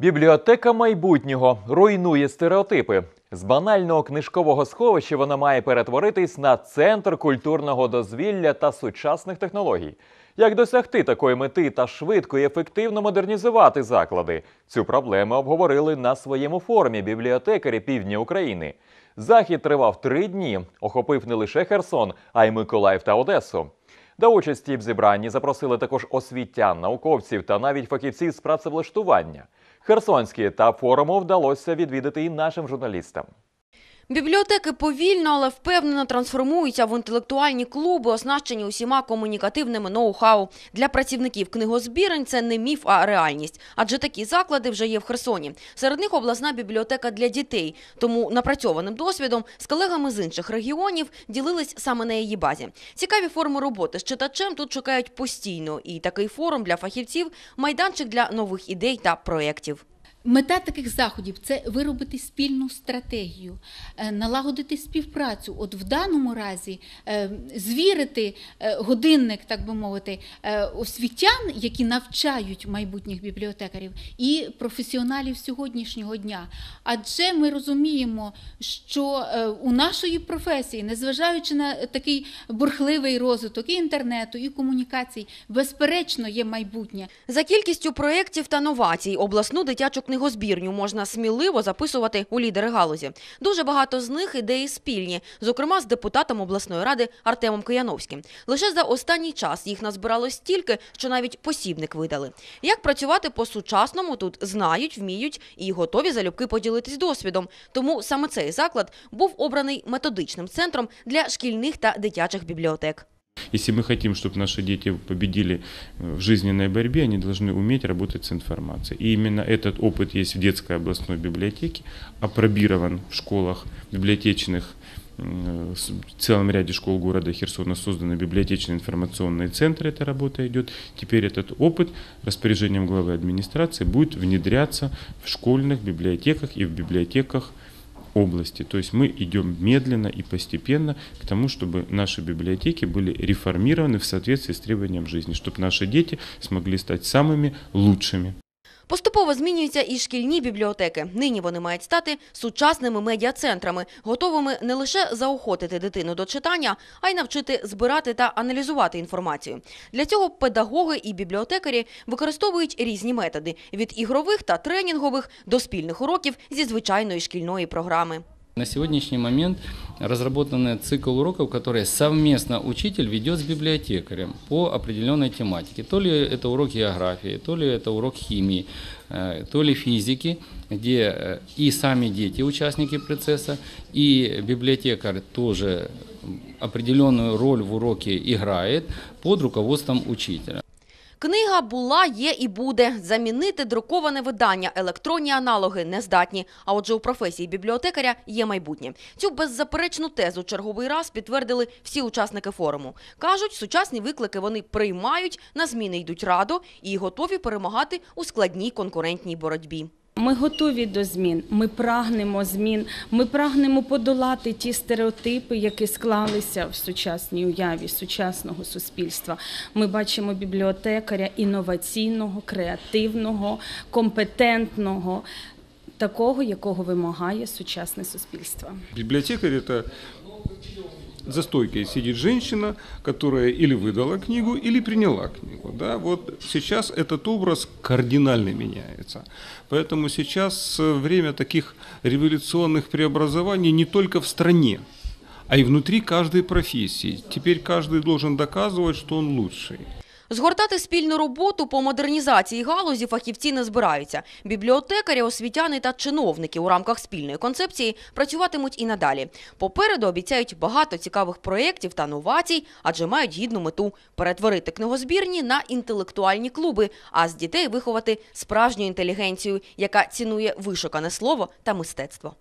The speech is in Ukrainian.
Бібліотека майбутнього руйнує стереотипи. З банального книжкового сховища вона має перетворитись на центр культурного дозвілля та сучасних технологій. Як досягти такої мети та швидко і ефективно модернізувати заклади? Цю проблему обговорили на своєму форумі бібліотекарі півдня України. Захід тривав три дні, охопив не лише Херсон, а й Миколаїв та Одесу. До участі в зібранні запросили також освітян, науковців та навіть фахівців з працевлаштування. Херсонський етап форуму вдалося відвідати і нашим журналістам. Бібліотеки повільно, але впевнено трансформуються в інтелектуальні клуби, оснащені усіма комунікативними ноу-хау. Для працівників книгозбірень це не міф, а реальність. Адже такі заклади вже є в Херсоні. Серед них обласна бібліотека для дітей. Тому напрацьованим досвідом з колегами з інших регіонів ділились саме на її базі. Цікаві форми роботи з читачем тут шукають постійно. І такий форум для фахівців – майданчик для нових ідей та проєктів. Мета таких заходів це виробити спільну стратегію, е, налагодити співпрацю. От в даному разі е, звірити е, годинник, так би мовити, освітян, які навчають майбутніх бібліотекарів, і професіоналів сьогоднішнього дня. Адже ми розуміємо, що у нашої професії, незважаючи на такий бурхливий розвиток і інтернету, і комунікацій, безперечно є майбутнє. За кількістю проєктів та новацій обласну дитячу книгозбірню можна сміливо записувати у лідери галузі. Дуже багато з них ідеї спільні, зокрема з депутатом обласної ради Артемом Кияновським. Лише за останній час їх назбиралось стільки, що навіть посібник видали. Як працювати по-сучасному тут знають, вміють і готові залюбки поділитись досвідом. Тому саме цей заклад був обраний методичним центром для шкільних та дитячих бібліотек. Если мы хотим, чтобы наши дети победили в жизненной борьбе, они должны уметь работать с информацией. И именно этот опыт есть в детской областной библиотеке, апробирован в школах библиотечных с- в целом ряде школ города Херсона созданы библиотечные информационные центры, эта работа идет. Теперь этот опыт распоряжением главы администрации будет внедряться в школьных библиотеках и в библиотеках области. То есть мы идем медленно и постепенно к тому, чтобы наши библиотеки были реформированы в соответствии с требованием жизни, чтобы наши дети смогли стать самыми лучшими. Поступово змінюються і шкільні бібліотеки. Нині вони мають стати сучасними медіа-центрами, готовими не лише заохотити дитину до читання, а й навчити збирати та аналізувати інформацію. Для цього педагоги і бібліотекарі використовують різні методи – від ігрових та тренінгових до спільних уроків зі звичайної шкільної програми. На сегодняшний момент разработан цикл уроков, которые совместно учитель ведет с библиотекарем по определенной тематике. То ли это урок географии, то ли это урок химии, э, то ли физики, где э, и сами дети участники процесса, и библиотекарь тоже определенную роль в уроке играет под руководством учителя. Книга була, є і буде. Замінити друковане видання, електронні аналоги не здатні. А отже, у професії бібліотекаря є майбутнє. Цю беззаперечну тезу черговий раз підтвердили всі учасники форуму. Кажуть, сучасні виклики вони приймають, на зміни йдуть радо і готові перемагати у складній конкурентній боротьбі. Ми готові до змін, ми прагнемо змін, ми прагнемо подолати ті стереотипи, які склалися в сучасній уяві сучасного суспільства. Ми бачимо бібліотекаря інноваційного, креативного, компетентного, такого, якого вимагає сучасне суспільство. Библиотекарь – это за стойкой сидит женщина, которая или выдала книгу, или приняла книгу. Да? Вот сейчас этот образ кардинально меняется. Поэтому сейчас э, время таких революционных преобразований не только в стране, а и внутри каждой профессии. Теперь каждый должен доказывать, что он лучший. Згортати спільну роботу по модернізації галузі фахівці не збираються. Бібліотекарі, освітяни та чиновники у рамках спільної концепції працюватимуть і надалі. Попереду обіцяють багато цікавих проєктів та новацій, адже мають гідну мету перетворити книгозбірні на інтелектуальні клуби, а з дітей виховати справжню інтелігенцію, яка цінує вишукане слово та мистецтво.